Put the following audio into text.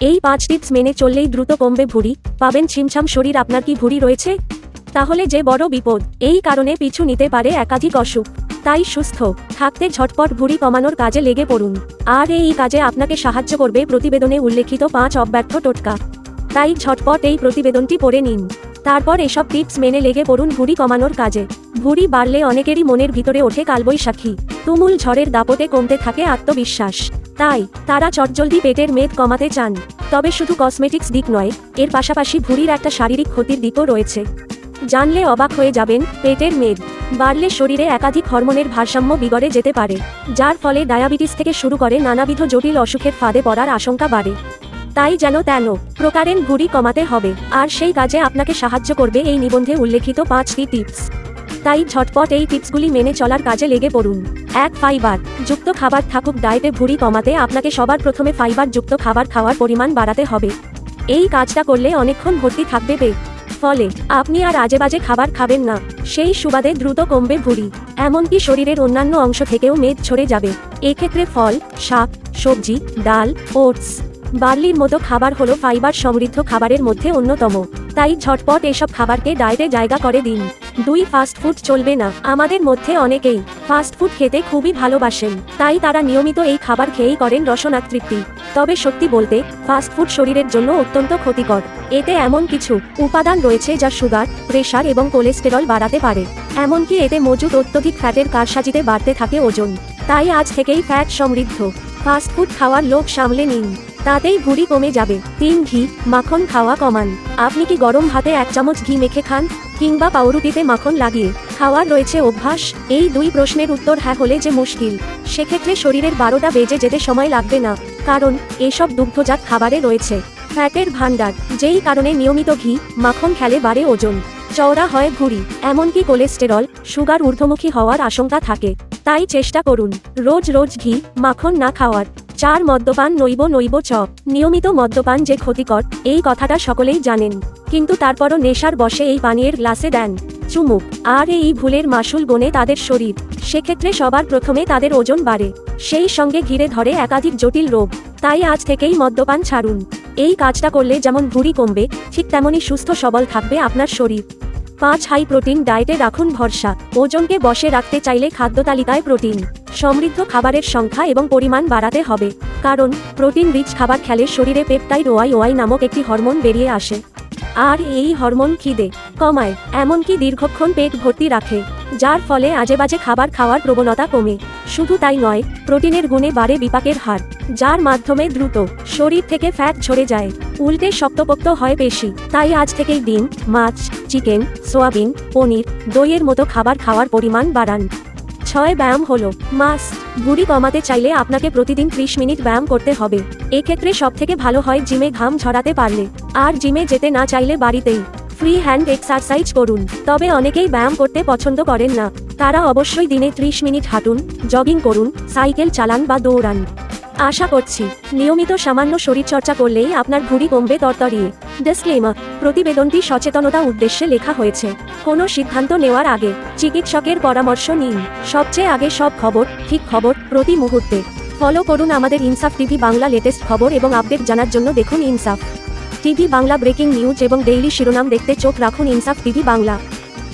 এই পাঁচ টিপস মেনে চললেই দ্রুত কমবে ভুঁড়ি। পাবেন ছিমছাম শরীর, আপনার কি ভুঁড়ি রয়েছে? তাহলে যে বড় বিপদ, এই কারণে পিছু নিতে পারে একাধিক অসুখ। তাই সুস্থ, থাকতে ঝটপট ভুড়ি কমানোর কাজে লেগে পড়ুন। আর এই কাজে আপনাকে সাহায্য করবে প্রতিবেদনে উল্লেখিত পাঁচ অব্যর্থ টোটকা। তাই ঝটপট এই প্রতিবেদনটি পড়ে নিন। তারপর এসব টিপস মেনে লেগে পড়ুন ভুঁড়ি কমানোর কাজে। ভুঁড়ি বাড়লে অনেকেরই মনের ভিতরে ওঠে কালবৈশাখী। তুমুল ঝড়ের দাপটে কমতে থাকে আত্মবিশ্বাস। তাই, তারা চটজলদি পেটের মেদ কমাতে চান। তবে শুধু কসমেটিক্স দিক নয়, এর পাশাপাশি ভুঁড়ির একটা শারীরিক ক্ষতির দিকও রয়েছে। জানলে অবাক হয়ে যাবেন, পেটের মেদ বাড়লে শরীরে একাধিক হরমোনের ভারসাম্য বিগড়ে যেতে পারে, যার ফলে ডায়াবেটিস থেকে শুরু করে নানাবিধ জটিল অসুখের ফাঁদে পড়ার আশঙ্কা বাড়ে। তাই যেন তেন, প্রকারেন ভুঁড়ি কমাতে হবে, আর সেই কাজে আপনাকে সাহায্য করবে এই নিবন্ধে উল্লেখিত পাঁচটি টিপস। তাই ঝটপট এই টিপসগুলি মেনে চলার কাজে লেগে পড়ুন। এক, ফাইবার। যুক্ত খাবার থাকুক ডায়েটে ভুঁড়ি কমাতে আপনাকে সবার প্রথমে ফাইবার যুক্ত খাবার খাওয়ার পরিমাণ বাড়াতে হবে। এই কাজটা করলে অনেকক্ষণ ভর্তি থাকবে পেট ফলে, আপনি আর আজে বাজে খাবার খাবেন না। সেই সুবাদে দ্রুত কমবে ভুঁড়ি। এমনকি শরীরের অন্যান্য অংশ থেকেও মেদ ছড়ে যাবে। এক্ষেত্রে ফল, শাক, সবজি, ডাল, ওটস, বার্লির মতো খাবার হলো ফাইবার সমৃদ্ধ খাবারের মধ্যে অন্যতম। তাই ঝটপট এসব খাবারকে ডায়েটে জায়গা করে দিন। দুই ফাস্ট ফুড চলবে না। আমাদের মধ্যে অনেকেই ফাস্ট ফুড খেতে খুবই ভালোবাসেন, তাই তারা নিয়মিত এই খাবার খেয়েই করেন রসনাতৃপ্তি তবে সত্যি বলতে ফাস্ট ফুড শরীরের জন্য অত্যন্ত ক্ষতিকর। এতে এমন কিছু উপাদান রয়েছে যা সুগার প্রেশার এবং কোলেস্টেরল বাড়াতে পারে। এমনকি এতে মজুদ অত্যধিক ফ্যাটের কারসাজিতে বাড়তে থাকে ওজন। তাই আজ থেকেই ফ্যাট সমৃদ্ধ। ফাস্ট ফুড খাওয়ার লোভ সামলে নিন। তাতেই ভুঁড়ি কমে যাবে। তিন ঘি, মাখন খাওয়া কমান। আপনি কি গরম ভাতে এক চামচ ঘি মেখে খান, কিংবা পাউরুটিতে মাখন লাগিয়ে খাওয়ার রয়েছে অভ্যাস? এই দুই প্রশ্নের উত্তর হ্যাঁ হলে যে মুশকিল। সেক্ষেত্রে শরীরের বারোটা বেজে যেতে সময় লাগবে না, কারণ এসব দুগ্ধজাত খাবারে রয়েছে। ফ্যাটের ভান্ডার যেই কারণে নিয়মিত ঘি, মাখন খেলে বাড়ে ওজন। চওড়া হয় ভুঁড়ি, এমনকি কোলেস্টেরল, সুগার ঊর্ধ্বমুখী হওয়ার আশঙ্কা থাকে। তাই চেষ্টা করুন, রোজ রোজ ঘি, মাখন না খাওয়ার। চার মদ্যপান নৈব নৈব চ। নিয়মিত মদ্যপান যে ক্ষতিকর, এই কথাটা সকলেই জানেন। কিন্তু তারপরও নেশার বসে এই পানীয়ের গ্লাসে দেন। চুমুক আর এই ভুলের মাসুল গনে তাদের শরীর। সেক্ষেত্রে সবার প্রথমে তাদের ওজন বাড়ে। সেই সঙ্গে ঘিরে ধরে একাধিক জটিল রোগ। তাই আজ থেকেই মদ্যপান ছাড়ুন। এই কাজটা করলে যেমন ভুঁড়ি কমবে, ঠিক তেমনই সুস্থ সবল থাকবে আপনার শরীর। পাঁচ হাই প্রোটিন ডায়েটে রাখুন ভরসা। ওজনকে বসে রাখতে চাইলে খাদ্য তালিকায় প্রোটিন। সমৃদ্ধ খাবারের সংখ্যা এবং পরিমাণ বাড়াতে হবে। কারণ, প্রোটিন রিচ খাবার খেলে শরীরে পেপটাইড ওয়াই ওয়াই নামক একটি হরমোন বেরিয়ে আসে। আর এই হরমোন খিদে কমায়, এমনকি দীর্ঘক্ষণ পেট ভর্তি রাখে, যার ফলে আজেবাজে খাবার খাওয়ার প্রবণতা কমে। শুধু তাই নয়, প্রোটিনের গুণে বাড়ে বিপাকের হার, যার মাধ্যমে দ্রুত শরীর থেকে ফ্যাট ঝরে যায়, উল্টে শক্তপোক্ত হয় বেশি তাই আজ থেকেই ডিম, মাছ, চিকেন, সোয়াবিন, পনির, দইয়ের মতো খাবার খাওয়ার পরিমাণ বাড়ান। ছয় ব্যায়াম হল। মাস ভুঁড়ি কমাতে চাইলে আপনাকে প্রতিদিন ত্রিশ মিনিট ব্যায়াম করতে হবে। এক্ষেত্রে সব থেকে ভালো হয় জিমে ঘাম ঝরাতে পারলে। আর জিমে যেতে না চাইলে বাড়িতেই ফ্রি হ্যান্ড এক্সারসাইজ করুন। তবে অনেকেই ব্যায়াম করতে পছন্দ করেন না। তারা অবশ্যই দিনে ত্রিশ মিনিট হাঁটুন, জগিং করুন, সাইকেল চালান বা দৌড়ান। আশা করছি, নিয়মিত সামান্য শরীরচর্চা করলেই আপনার ভুঁড়ি কমবে তরতরিয়ে। ডিসক্লেমার প্রতিবেদনটি সচেতনতা উদ্দেশ্যে লেখা হয়েছে। কোনো সিদ্ধান্ত নেওয়ার আগে চিকিৎসকের পরামর্শ নিন। সবচেয়ে আগে সব খবর, ঠিক খবর, প্রতি মুহূর্তে। ফলো করুন আমাদের ইনসাফ টিভি বাংলা লেটেস্ট খবর এবং আপডেট জানার জন্য দেখুন Insaf. TV Bangla breaking news এবং ডেইলি শিরোনাম দেখতে চোখ রাখুন ইনসাফ টিভি বাংলা।